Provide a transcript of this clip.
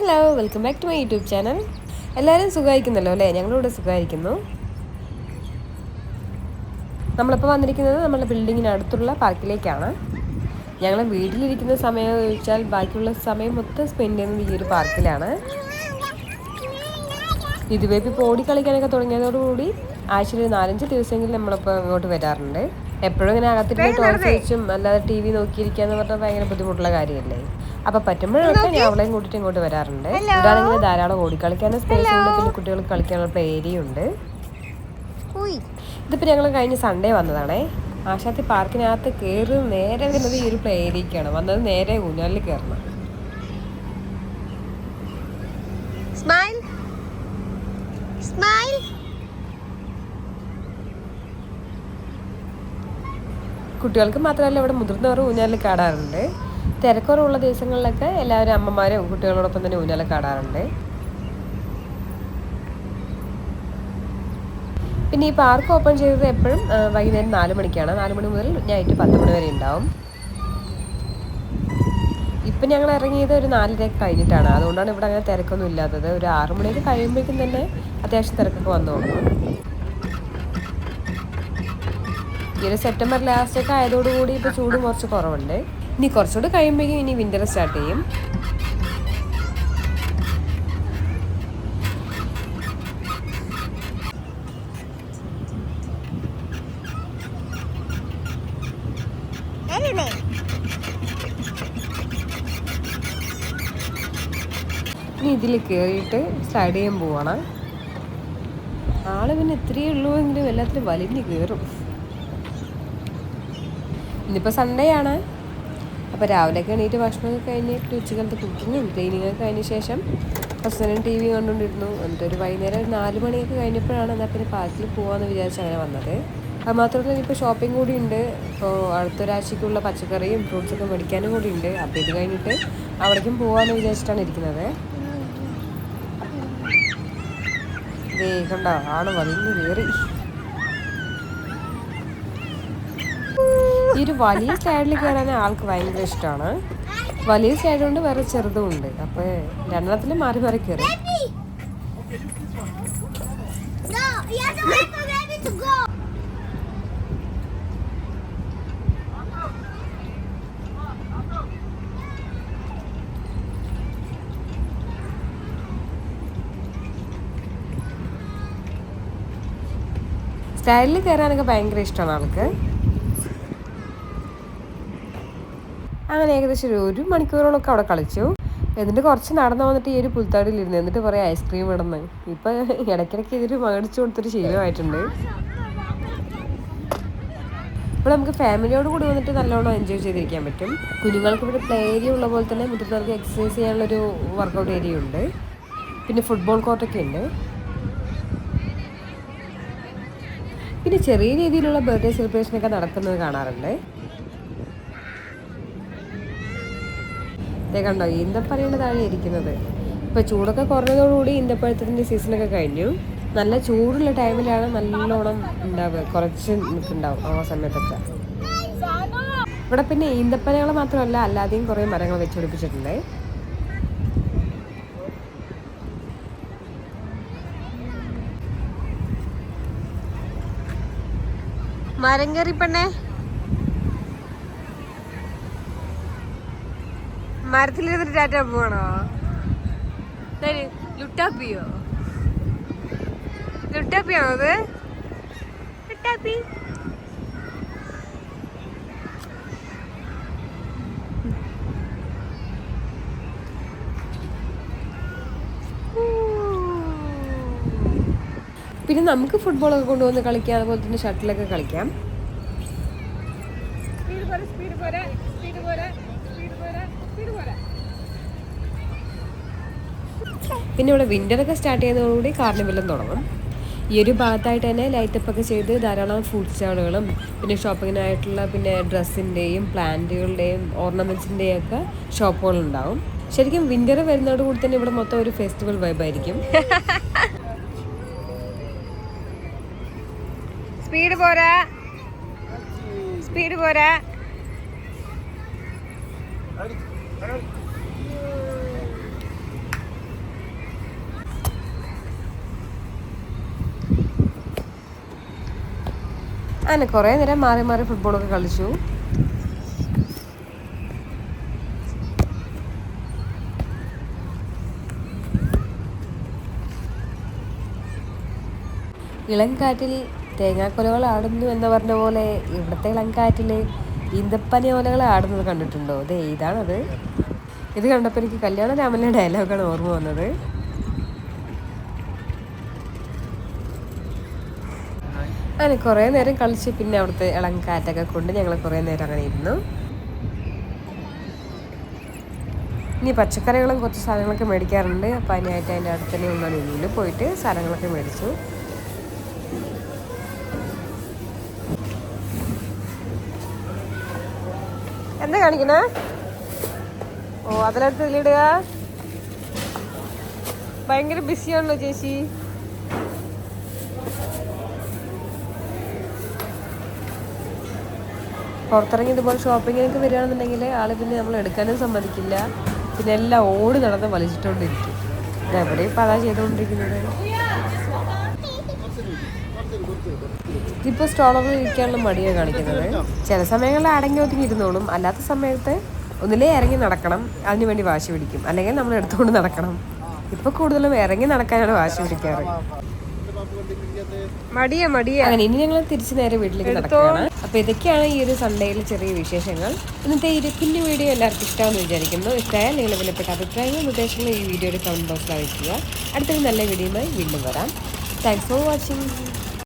Hello welcome back to my YouTube channel എല്ലാവരും സുഖമായിരിക്കുന്നല്ലോ അല്ലേ? ഞങ്ങളിവിടെ സുഖമായിരിക്കുന്നു. നമ്മളിപ്പോൾ വന്നിരിക്കുന്നത് നമ്മുടെ ബിൽഡിങ്ങിന് അടുത്തുള്ള പാർക്കിലേക്കാണ് ഞങ്ങൾ വീട്ടിലിരിക്കുന്ന സമയം ചോദിച്ചാൽ ബാക്കിയുള്ള സമയം മൊത്തം സ്പെൻഡ് ചെയ്യുന്നത് ഈ ഒരു പാർക്കിലാണ് ഇതുവരെ ഇപ്പോൾ ഓടി കളിക്കാനൊക്കെ തുടങ്ങിയതോടുകൂടി ആഴ്ചയിൽ ഒരു നാലഞ്ച് ദിവസമെങ്കിലും നമ്മളിപ്പോൾ ഇങ്ങോട്ട് വരാറുണ്ട്. എപ്പോഴും ഇങ്ങനെ അകത്തിരുന്ന് ടോർച്ച് വെച്ചും അല്ലാതെ ടി വി നോക്കിയിരിക്കുക എന്ന് പറഞ്ഞാൽ ഭയങ്കര ബുദ്ധിമുട്ടുള്ള കാര്യമല്ലേ? അപ്പൊ പറ്റുമ്പോഴൊക്കെ ഞാൻ അവളെയും കൂട്ടിയിട്ട് ഇങ്ങോട്ട് വരാറുണ്ട്. ഇവിടെയാണെങ്കിൽ ധാരാളം ഓടിക്കളിക്കാനും സ്പേസ് ഉണ്ട്. പിന്നെ കുട്ടികൾക്ക് കളിക്കാനുള്ള പ്ലേ ഏരിയ ഉണ്ട് ഇതിപ്പോൾ ഞങ്ങൾ കഴിഞ്ഞ സൺഡേ വന്നതാണേ. ആശാത്തി പാർക്കിനകത്ത് കയറി നേരെ വരുന്നത് ഈ ഒരു പ്ലേ ഏരിയക്കാണ് വന്നത് നേരെ ഊഞ്ഞാലിൽ കയറണം സ്മൈൽ സ്മൈൽ കുട്ടികൾക്ക് മാത്രമല്ല ഇവിടെ മുതിർന്നവർ ഊഞ്ഞാലിൽ കാടാറുണ്ട് തിരക്കുറവുള്ള ദിവസങ്ങളിലൊക്കെ എല്ലാവരും അമ്മമാരും കുട്ടികളോടൊപ്പം തന്നെ ഊഞ്ഞാലെ കാടാറുണ്ട് പിന്നെ ഈ പാർക്ക് ഓപ്പൺ ചെയ്തത് എപ്പോഴും വൈകുന്നേരം നാല് മണിക്കാണ്. നാല് മണി മുതൽ നൈറ്റ് പത്ത് മണി വരെ ഉണ്ടാവും. ഇപ്പം ഞങ്ങൾ ഇറങ്ങിയത് ഒരു നാലരയൊക്കെ കഴിഞ്ഞിട്ടാണ്. അതുകൊണ്ടാണ് ഇവിടെ അങ്ങനെ തിരക്കൊന്നും ഇല്ലാത്തത്. ഒരു ആറു മണിയൊക്കെ കഴിയുമ്പോഴേക്കും തന്നെ അത്യാവശ്യം തിരക്കൊക്കെ വന്നു. ഈ ഒരു സെപ്റ്റംബർ ലാസ്റ്റൊക്കെ ആയതോടുകൂടി ഇപ്പോൾ ചൂടും കുറച്ച് കുറവുണ്ട്. ഇനി കുറച്ചുകൂടി കഴിയുമ്പോഴേക്കും ഇനി വിന്റർ സ്റ്റാർട്ട് ചെയ്യും. ഇനി ഇതിൽ കയറിയിട്ട് സ്ലൈഡ് ചെയ്യാൻ പോവാണ്. ആൾ പിന്നെ ഇത്രയേ ഉള്ളൂ എങ്കിലും എല്ലാത്തിലും വലിഞ്ഞ് കയറും ഇന്നിപ്പോൾ സൺഡേ ആണ്. അപ്പോൾ രാവിലെയൊക്കെ എണീറ്റ് ഭക്ഷണമൊക്കെ കഴിഞ്ഞിട്ട് ഉച്ചക്കാലത്ത് കുക്കിങ്ങും ക്ലീനിങ് ഒക്കെ കഴിഞ്ഞ ശേഷം നേരം ടി വി കണ്ടുകൊണ്ടിരുന്നു എന്നിട്ട് ഒരു വൈകുന്നേരം ഒരു നാല് മണിയൊക്കെ കഴിഞ്ഞപ്പോഴാണ് എന്നാൽ പിന്നെ പാർക്കിൽ പോകാമെന്ന് വിചാരിച്ച് അങ്ങനെ വന്നത്. അത് മാത്രമല്ല ഇനിയിപ്പോൾ ഷോപ്പിംഗ് കൂടി ഉണ്ട്. ഇപ്പോൾ അടുത്തൊരാഴ്ചയ്ക്കുള്ള പച്ചക്കറിയും ഫ്രൂട്ട്സൊക്കെ മേടിക്കാനും കൂടി ഉണ്ട്. അപ്പോൾ ഇത് കഴിഞ്ഞിട്ട് അവിടേക്കും പോകാമെന്ന് വിചാരിച്ചിട്ടാണ് ഇരിക്കുന്നത്. ദേ കണ്ടോ ആണ് വലിഞ്ഞു കയറി. ഈ ഒരു വലിയ സ്റ്റൈഡിൽ കയറാൻ ആൾക്ക് ഭയങ്കര ഇഷ്ടമാണ് വലിയ സ്റ്റൈഡ് ഉണ്ട് വേറെ ചെറുതും ഉണ്ട്. അപ്പൊ രണ്ടെണ്ണത്തിൽ മാറി മാറി കയറി. സ്റ്റൈലിൽ കയറാനൊക്കെ ഭയങ്കര ഇഷ്ടമാണ് ആൾക്ക്. അങ്ങനെ ഏകദേശം ഒരു ഒരു മണിക്കൂറോളൊക്കെ അവിടെ കളിച്ചു. എന്നിട്ട് കുറച്ച് നടന്നു വന്നിട്ട് ഈ ഒരു പുൽത്താടിയിലിരുന്നു എന്നിട്ട് കുറേ ഐസ്ക്രീം ഇടുന്നു. ഇപ്പം ഇടയ്ക്കിടയ്ക്ക് ഇതൊരു മേടിച്ചു കൊടുത്തൊരു ശീലമായിട്ടുണ്ട്. ഇപ്പോൾ നമുക്ക് ഫാമിലിയോട് കൂടി വന്നിട്ട് നല്ലോണം എൻജോയ് ചെയ്തിരിക്കാൻ പറ്റും. കുഞ്ഞുങ്ങൾക്ക് ഇവിടെ പ്ലേ ഏരിയ ഉള്ള പോലെ തന്നെ മുതിർന്നവർക്ക് എക്സസൈസ് ചെയ്യാനുള്ളൊരു വർക്കൗട്ട് ഏരിയ ഉണ്ട്. പിന്നെ ഫുട്ബോൾ കോർട്ടൊക്കെ ഉണ്ട്. പിന്നെ ചെറിയ രീതിയിലുള്ള ബർത്ത്ഡേ സെലിബ്രേഷനൊക്കെ നടക്കുന്നത് കാണാറുണ്ട്. ഇതേ കണ്ടോ? ഈന്തപ്പഴയാണ് താഴെ ഇരിക്കുന്നത്. ഇപ്പോൾ ചൂടൊക്കെ കുറഞ്ഞതോടുകൂടി ഈന്തപ്പഴത്തിന്റെ സീസണൊക്കെ കഴിഞ്ഞു. നല്ല ചൂടുള്ള ടൈമിലാണ് നല്ലോണം ഉണ്ടാവുക. കുറച്ച് നിൽക്കുന്നുണ്ടാവും ആ സമയത്തൊക്കെ. ഇവിടെ പിന്നെ ഈന്തപ്പനകൾ മാത്രമല്ല അല്ലാതെയും കുറേ മരങ്ങൾ വെച്ചുപിടിപ്പിച്ചിട്ടുണ്ട് മരം കയറി പെണ്ണേ. മരത്തിലിരുന്നിട്ട് ടാറ്റ ഇതാര് ലുട്ടാപ്പിയോ? ലുട്ടാപ്പിയാണോ അത്? ലുട്ടാപ്പി. പിന്നെ നമുക്ക് ഫുട്ബോളൊക്കെ കൊണ്ടുവന്ന് കളിക്കാം അതുപോലെ തന്നെ ഷട്ടിലൊക്കെ കളിക്കാം. പിന്നെ ഇവിടെ വിന്ററൊക്കെ സ്റ്റാർട്ട് ചെയ്യുന്നതോടുകൂടി കാർണിവലും തുടങ്ങും. ഈ ഒരു ഭാഗത്തായിട്ട് തന്നെ ലൈറ്റപ്പൊക്കെ ചെയ്ത് ധാരാളം ഫുഡ് സ്റ്റാളുകളും പിന്നെ ഷോപ്പിങ്ങിനായിട്ടുള്ള പിന്നെ ഡ്രസ്സിന്റെയും പ്ലാന്റുകളുടെയും ഓർണമെന്റ്സിന്റെയും ഒക്കെ ഷോപ്പുകളുണ്ടാവും ശരിക്കും വിന്റർ വരുന്നതോട് കൂടി തന്നെ ഇവിടെ മൊത്തം ഒരു ഫെസ്റ്റിവൽ വൈബായിരിക്കും സ്പീഡ് പോരാ. സ്പീഡ് പോരാ. അങ്ങനെ കുറേ നേരം മാറി മാറി ഫുട്ബോളൊക്കെ കളിച്ചു. ഇളങ്കാറ്റിൽ തേങ്ങാക്കൊലകൾ ആടുന്നു എന്ന് പറഞ്ഞ പോലെ ഇവിടുത്തെ ഇളങ്കാറ്റിൽ ഈന്തപ്പനി ഓലകൾ ആടുന്നത് കണ്ടിട്ടുണ്ടോ? അതെ ഇതാണത്. ഇത് കണ്ടപ്പോൾ എനിക്ക് കല്യാണ രാമന്റെ ഡയലോഗാണ് ഓർമ്മ വന്നത്. അങ്ങനെ കുറേ നേരം കളിച്ച് പിന്നെ അവിടുത്തെ ഇളം കാറ്റൊക്കെ കൊണ്ട് ഞങ്ങൾ കുറേ നേരം അങ്ങനെ ഇരുന്നു. ഇനി പച്ചക്കറികളും കുറച്ച് സാധനങ്ങളൊക്കെ മേടിക്കാറുണ്ട്. അപ്പോൾ അതിനായിട്ട് അതിന്റെ അടുത്ത് തന്നെ ഒന്നാണ് ലുലുവിൽ പോയിട്ട് സാധനങ്ങളൊക്കെ മേടിച്ചു. എന്താ കാണിക്കണേ ഓ അതിനടുത്ത് ഇതിലിടുക. ഭയങ്കര ബിസിയാണല്ലോ ചേച്ചി. പുറത്തിറങ്ങി ഇതുപോലെ ഷോപ്പിങ്ങിനൊക്കെ വരികയാണെന്നുണ്ടെങ്കിൽ ആൾ പിന്നെ നമ്മൾ എടുക്കാനും സമ്മതിക്കില്ല. പിന്നെ എല്ലാം ഓടി നടന്ന് വലിച്ചിട്ടുകൊണ്ടിരിക്കും ഇതെവിടെ ഇപ്പം അതാ ചെയ്തുകൊണ്ടിരിക്കുന്നത്. ഇതിപ്പോൾ സ്റ്റോളറിൽ ഇരിക്കാനുള്ള മടിയാണ് കാണിക്കുന്നത്. ചില സമയങ്ങളിൽ അടങ്ങി ഒതുങ്ങി ഇരുന്നോളും. അല്ലാത്ത സമയത്ത് ഒന്നിലേ ഇറങ്ങി നടക്കണം അതിന് വേണ്ടി വാശി പിടിക്കും. അല്ലെങ്കിൽ നമ്മൾ എടുത്തുകൊണ്ട് നടക്കണം. ഇപ്പോൾ കൂടുതലും ഇറങ്ങി നടക്കാനാണ് വാശി പിടിക്കാറ്. മടിയാ മടിയ. അങ്ങനെ ഇനി ഞങ്ങൾ തിരിച്ചു നേരെ വീട്ടിലേക്ക് നടക്കുകയാണ്. അപ്പൊ ഇതൊക്കെയാണ് ഈ ഒരു സൺഡേയിലെ ചെറിയ വിശേഷങ്ങൾ. ഇന്നത്തെ ഈ കുഞ്ഞു വീഡിയോ എല്ലാവർക്കും ഇഷ്ടമാണെന്ന് വിചാരിക്കുന്നു. ഇഷ്ടമായാൽ നിങ്ങളുടെ വിലപ്പെട്ട അഭിപ്രായങ്ങളും നിർദ്ദേശങ്ങളും ഈ വീഡിയോയുടെ കമന്റ് ബോക്സിൽ അറിയിക്കുക. അടുത്തൊരു നല്ല വീഡിയോയുമായി വീണ്ടും വരാം. Thanks for watching